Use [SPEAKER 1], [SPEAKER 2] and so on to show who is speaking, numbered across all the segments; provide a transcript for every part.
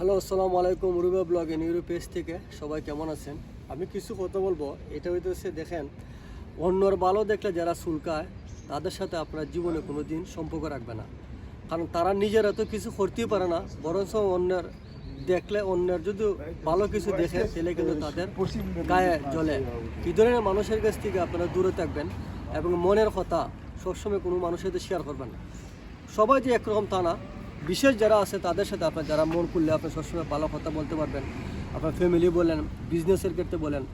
[SPEAKER 1] Hello, আসসালামু আলাইকুম Ruba blog N euro page থেকে সবাই কেমন আছেন? আমি কিছু কথা বলব। এটা হইতেছে, দেখেন, অন্যর ভালো দেখলে যারা চুলকায়, তাদের সাথে আপনার জীবনে কোনো দিন সম্পর্ক রাখবে না। কারণ তারা নিজেরা তো কিছু করতেই পারে না, বরঞ্চ অন্যের দেখলে, অন্যের যদি ভালো কিছু দেখে, তাহলে কিন্তু তাদের গায়ে জ্বলে। এই ধরনের মানুষের কাছ থেকে আপনারা দূরে থাকবেন এবং মনের কথা সবসময় কোনো মানুষের সাথে শেয়ার করবেন না। সবাই যে একরকম তা না বিশেষ যারা আছে, তাদের সাথে আপনার যারা মন করলে আপনি সবসময় ভালো কথা বলতে পারবেন। আপনার ফ্যামিলি বলেন বিজনেসের ক্ষেত্রে বলেন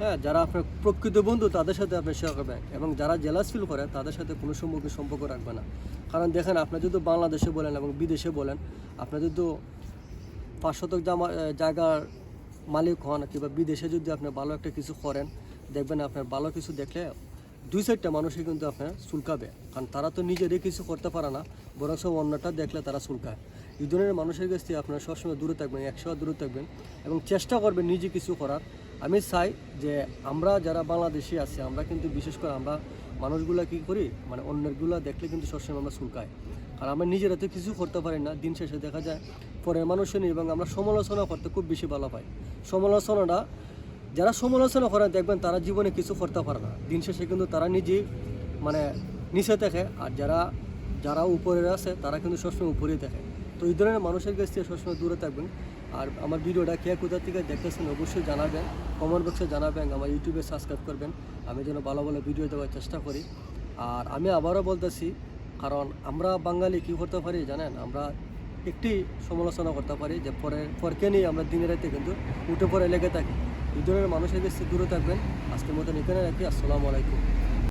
[SPEAKER 1] হ্যাঁ যারা আপনার প্রকৃত বন্ধু, তাদের সাথে আপনি শেয়ার করবেন। এবং যারা জেলাস ফিল করে, তাদের সাথে কোনো সম্পর্কে সম্পর্ক রাখবে না। কারণ দেখেন, আপনি যদি বাংলাদেশে বলেন এবং বিদেশে বলেন, আপনি যদি পাঁচ শতক জায়গার মালিক হন কিংবা বিদেশে যদি আপনি ভালো একটা কিছু করেন, দেখবেন আপনার ভালো কিছু দেখলে দুই সাইডটা মানুষই কিন্তু আপনার চুলকাবে। কারণ তারা তো নিজেরই কিছু করতে পারে না, বরং সব অন্যটা দেখলে তারা চুলকায়। এই ধরনের মানুষের কাছ থেকে আপনারা সবসময় দূরে থাকবেন একশো দূরে থাকবেন এবং চেষ্টা করবেন নিজে কিছু করার। আমি চাই যে আমরা যারা বাংলাদেশি আছি, আমরা কিন্তু বিশেষ করে আমরা মানুষগুলা কি করি মানে অন্যেরগুলা দেখলে কিন্তু সবসময় আমরা চুলকাই। আর আমরা নিজেরা তো কিছু করতে পারি না, দিন শেষে দেখা যায় পরের মানুষের এবং আমরা সমালোচনা করতে খুব বেশি ভালো পাই। সমালোচনাটা যারা সমালোচনা করেন, দেখবেন তারা জীবনে কিছু করতে পারে না। দিন শেষে কিন্তু তারা নিজেই মানে নিচে দেখে, আর যারা যারা উপরে আছে, তারা কিন্তু সবসময় উপরেই দেখে। তো এই ধরনের মানুষের কাছ থেকে সবসময় দূরে থাকবেন। আর আমার ভিডিওটা কে কোথা থেকে দেখতেছেন অবশ্যই জানাবেন কমেন্ট বক্সে জানাবেন, আমার ইউটিউবে সাবস্ক্রাইব করবেন। আমি যেন ভালো ভালো ভিডিও দেওয়ার চেষ্টা করি। আর আমি আবারও বলতেছি, কারণ আমরা বাঙালি কী করতে পারি জানেন? আমরা একটি সমালোচনা করতে পারি যে পরে, পরকে নিয়ে আমরা দিনে রাতে কিন্তু উঠে পরে লেগে থাকি। এই মানুষের কাছে দূরে থাকবেন। আজকের মতন এখানে রাখি। আসসালামু আলাইকুম।